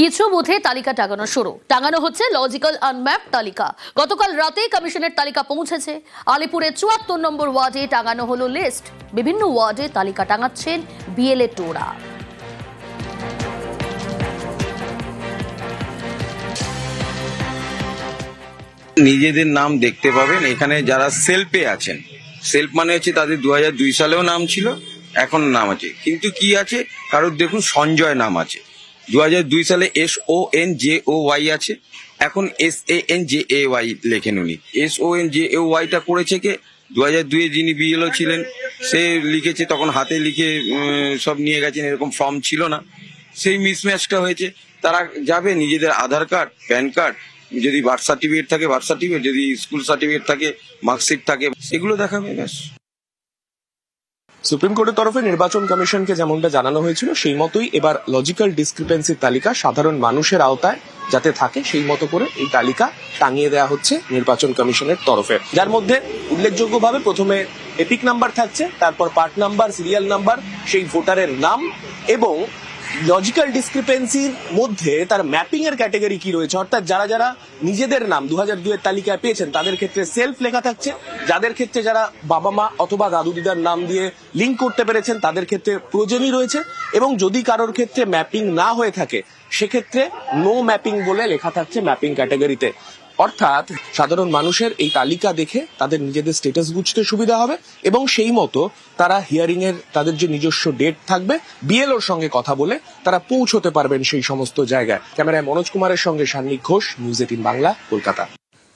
কিছু বুথে তালিকা টাঙানো শুরু। টাঙানো হচ্ছে লজিক্যাল আনম্যাপ তালিকা। গতকাল রাতে কমিশনের তালিকা পৌঁছেছে। আলিপুরের চুয়াত্তর নম্বর ওয়ার্ডে টাঙানো হলো লিস্ট বিভিন্ন ওয়ার্ডে তালিকা টাঙাচ্ছেন বিএলএ টোরা। নিজেদের নাম দেখতে পাবেন। এখানে যারা সেলফে আছেন সেলফ মানে হচ্ছে তাদের দু সালেও নাম ছিল এখন নাম আছে। কিন্তু কি আছে? কারোর দেখুন সঞ্জয় নাম আছে। দু সালে S O N J O Y আছে। এখন S A N J A Y লেখেন উনি। S O N J A ওয়াইটা করেছে কে? দু হাজার দুয়ে যিনি বিএলও ছিলেন, সে লিখেছে, তখন হাতে লিখে সব নিয়ে গেছেন, এরকম ফর্ম ছিল না। সেই মিসম্যাচটা হয়েছে। তারা যাবে, নিজেদের আধার কার্ড প্যান কার্ড যদি বার্থ সার্টিফিকেট থাকে বার্থ সার্টিফিকেট যদি স্কুল সার্টিফিকেট থাকে মার্কশিট থাকে, সেগুলো দেখাবে, ব্যাস। সুপ্রিম কোর্টের তরফে নির্বাচন কমিশনকে যেমনটা জানানো হয়েছিল, সেই মতোই এবার লজিক্যাল ডিসক্রিপেন্সির তালিকা সাধারণ মানুষের আওতায় যাতে থাকে, সেই মতো করে এই তালিকা টাঙিয়ে দেওয়া হচ্ছে নির্বাচন কমিশনের তরফে। যার মধ্যে উল্লেখযোগ্যভাবে প্রথমে এপিক নাম্বার থাকছে, তারপর পার্ট নাম্বার সিরিয়াল নাম্বার সেই ভোটারের নাম এবং লজিক্যাল ডিসক্রিপেন্সির মধ্যে তার ম্যাপিং এর ক্যাটাগরি কি রয়েছে? অর্থাৎ যারা যারা নিজেদের নাম দু হাজার দুয়ের তালিকায় পেয়েছেন, তাদের ক্ষেত্রে সেলফ লেখা থাকছে। যাদের ক্ষেত্রে যারা বাবা মা অথবা দাদু দিদার নাম দিয়ে লিঙ্ক করতে পেরেছেন, তাদের ক্ষেত্রে প্রয়োজনই রয়েছে। এবং যদি কারোর ক্ষেত্রে ম্যাপিং না হয়ে থাকে, সেক্ষেত্রে নো ম্যাপিং বলে লেখা থাকছে ম্যাপিং ক্যাটাগরিতে। অর্থাৎ সাধারণ মানুষের এই তালিকা দেখে তাদের নিজেদের স্টেটাস বুঝতে সুবিধা হবে এবং সেই মতো তারা হিয়ারিং এর তাদের যে নিজস্ব ডেট থাকবে বিএলওর সঙ্গে কথা বলে তারা পৌঁছতে পারবেন সেই সমস্ত জায়গায়। ক্যামেরায় মনোজ কুমারের সঙ্গে সান্নিক ঘোষ নিউজ এইটিন বাংলা, কলকাতা।